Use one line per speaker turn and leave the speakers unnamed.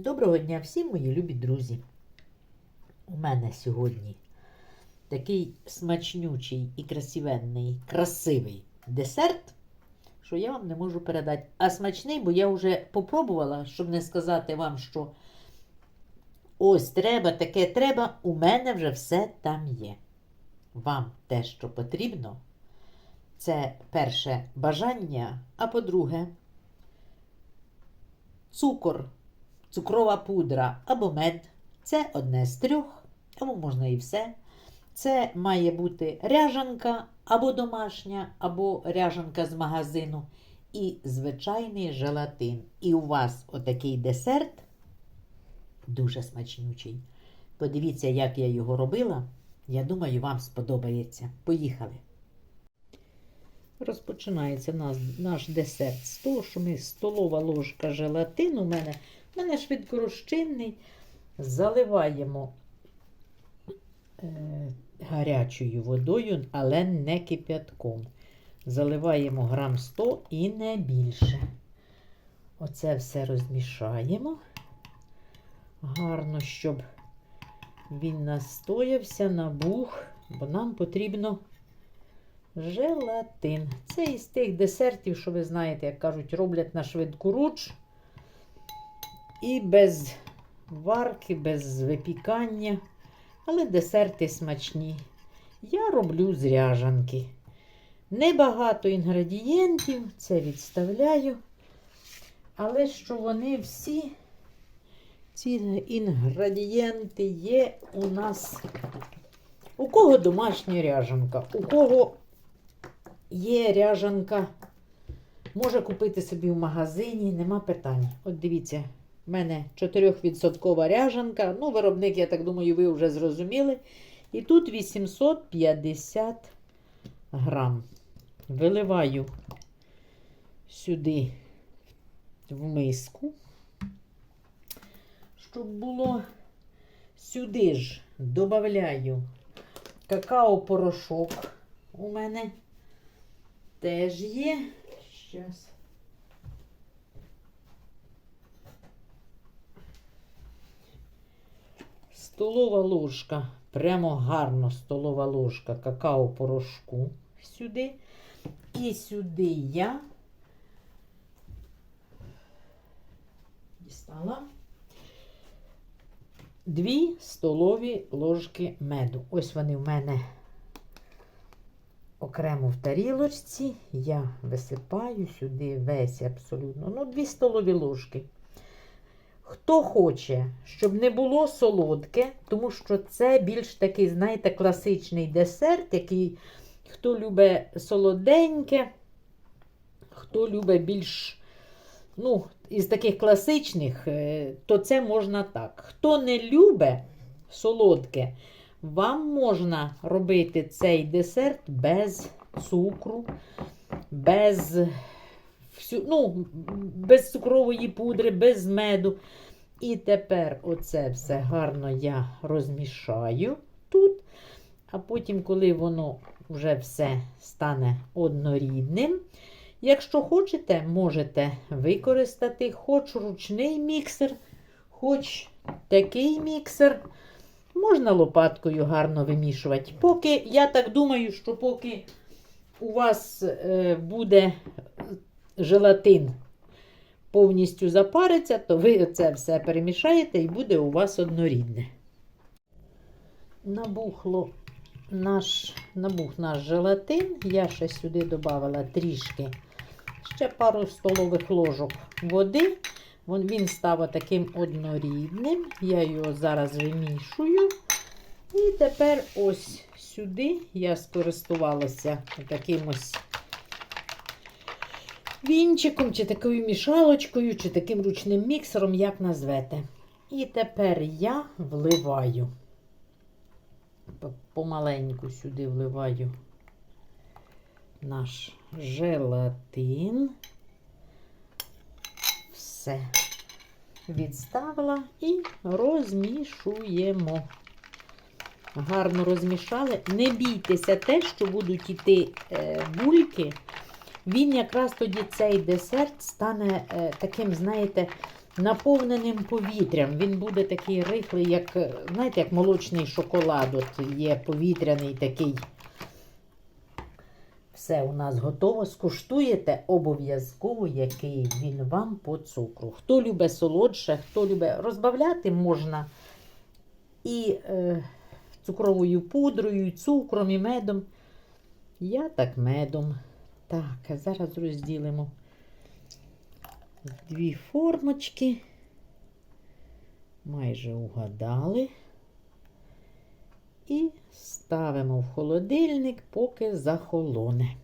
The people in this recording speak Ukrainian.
Доброго дня всім, мої любі друзі. У мене сьогодні такий смачнючий і красивенний, красивий десерт, що я вам не можу передати. А смачний, бо я вже попробувала, щоб не сказати вам, що ось треба, таке треба, у мене вже все там є. Вам те, що потрібно, це перше бажання, а по-друге, цукор цукрова пудра або мед. Це одне з трьох, або можна і все. Це має бути ряжанка або домашня, або ряжанка з магазину. І звичайний желатин. І у вас отакий десерт дуже смачнючий. Подивіться, як я його робила. Я думаю, вам сподобається. Поїхали. Розпочинається наш, десерт з того, що ми столова ложка желатину у мене. У мене швидкорозчинний. Заливаємо е, гарячою водою, але не кип'ятком. Заливаємо грам 100 і не більше. Оце все розмішаємо. Гарно, щоб він настоявся, набух, бо нам потрібно желатин. Це із тих десертів, що ви знаєте, як кажуть, роблять на швидку руч. І без варки, без випікання. Але десерти смачні. Я роблю з ряжанки. Небагато інгредієнтів, це відставляю. Але що вони всі, ці інгредієнти є у нас. У кого домашня ряжанка, у кого є ряжанка, може купити собі в магазині, нема питань. От дивіться, в мене 4% ряжанка. Ну, виробник, я так думаю, ви вже зрозуміли. І тут 850 грам. Виливаю сюди в миску, щоб було сюди ж додаю какао-порошок у мене теж є. Щас. Столова ложка, прямо гарно столова ложка какао-порошку сюди. І сюди я дістала дві столові ложки меду. Ось вони в мене окремо в тарілочці. Я висипаю сюди весь абсолютно. Ну, дві столові ложки. Хто хоче, щоб не було солодке, тому що це більш такий, знаєте, класичний десерт, який хто любить солоденьке, хто любить більш, ну, із таких класичних, е, то це можна так. Хто не любить солодке, вам можна робити цей десерт без цукру, без всю, ну, без цукрової пудри, без меду. І тепер оце все гарно я розмішаю тут. А потім, коли воно вже все стане однорідним, якщо хочете, можете використати хоч ручний міксер, хоч такий міксер. Можна лопаткою гарно вимішувати. Поки, я так думаю, що поки у вас е, буде желатин повністю запариться, то ви це все перемішаєте і буде у вас однорідне. Набухло наш, набух наш желатин. Я ще сюди додавала трішки, ще пару столових ложок води. Він став таким однорідним. Я його зараз вимішую. І тепер ось сюди я скористувалася таким ось вінчиком, чи такою мішалочкою, чи таким ручним міксером, як назвете. І тепер я вливаю, помаленьку сюди вливаю наш желатин. Все. Відставила і розмішуємо. Гарно розмішали. Не бійтеся те, що будуть йти е, бульки. Він якраз тоді цей десерт стане е, таким, знаєте, наповненим повітрям. Він буде такий рихлий, як, е, знаєте, як молочний шоколад. От є повітряний такий. Все у нас готово. Скуштуєте обов'язково, який він вам по цукру. Хто любить солодше, хто любить розбавляти можна і е, цукровою пудрою, і цукром, і медом. Я так медом. Так, зараз розділимо дві формочки. Майже угадали. І ставимо в холодильник, поки захолоне.